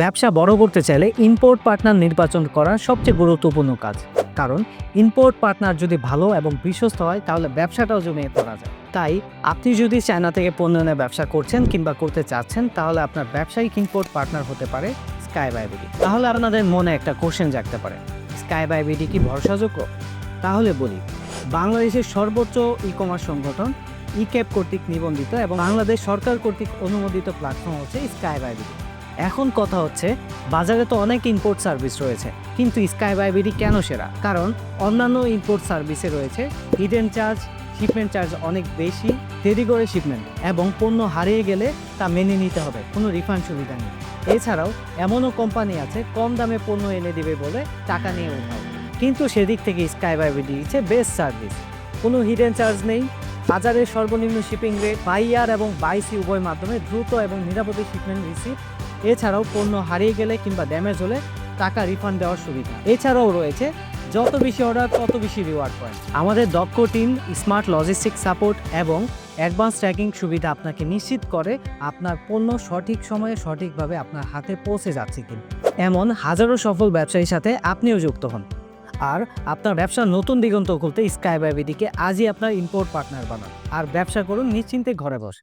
ব্যবসা বড় করতে চাইলে ইম্পোর্ট পার্টনার নির্বাচন করা সবচেয়ে গুরুত্বপূর্ণ কাজ। কারণ ইম্পোর্ট পার্টনার যদি ভালো এবং বিশ্বস্ত হয়, তাহলে ব্যবসাটাও জমিয়ে করা যায়। তাই আপনি যদি চায়না থেকে পণ্য এনে ব্যবসা করছেন কিংবা করতে চাচ্ছেন, তাহলে আপনার ব্যবসায়িক ইম্পোর্ট পার্টনার হতে পারে স্কাই বাইবিডি তাহলে আপনাদের মনে একটা কোশ্চেন জাগতে পারে স্কাই বাইবিডি কি ভরসাযোগ্য? তাহলে বলি, বাংলাদেশের সর্বোচ্চ ই কমার্স সংগঠন ই ক্যাব কর্তৃক নিবন্ধিত এবং বাংলাদেশ সরকার কর্তৃক অনুমোদিত প্ল্যাটফর্ম হচ্ছে স্কাই বাইবিডি এখন কথা হচ্ছে, বাজারে তো অনেক ইম্পোর্ট সার্ভিস রয়েছে, কিন্তু স্কাই বাইবিডি কেন সেরা? কারণ অন্যান্য ইম্পোর্ট সার্ভিসে রয়েছে হিডেন চার্জ শিপমেন্ট চার্জ অনেক বেশি, দেরি করে শিপমেন্ট এবং পণ্য হারিয়ে গেলে তা মেনে নিতে হবে, কোনো রিফান্ড সুবিধা নেই। এছাড়াও এমনও কোম্পানি আছে, কম দামে পণ্য এনে দেবে বলে টাকা নিয়ে উঠাও কিন্তু সেদিক থেকে স্কাই দিচ্ছে বেস্ট সার্ভিস কোনো হিডেন চার্জ নেই বাজারের সর্বনিম্ন শিপিং রেট বাইয়ার এবং বাইসি উভয় মাধ্যমে দ্রুত এবং নিরাপদে শিপমেন্ট রিসিভ এছাড়াও পণ্য হারিয়ে গেলে কিংবা ড্যামেজ হলে টাকা রিফান্ড দেওয়ার সুবিধা। এছাড়াও রয়েছে, যত বেশি অর্ডার তত বেশি রিওয়ার্ড পয়েন্ট আমাদের দক্ষ টিম স্মার্ট লজিস্টিক সাপোর্ট এবং অ্যাডভান্স ট্র্যাকিং সুবিধা আপনাকে নিশ্চিত করে আপনার পণ্য সঠিক সময়ে সঠিকভাবে আপনার হাতে পৌঁছে যাচ্ছে কিনা। এমন হাজারো সফল ব্যবসায়ীর সাথে আপনিও যুক্ত হন। আর আপনার ব্যবসার নতুন দিগন্ত খুলতে স্কাই আজই আপনার ইম্পোর্ট পার্টনার বানান। আর ব্যবসা করুন নিশ্চিন্তে ঘরে বসে।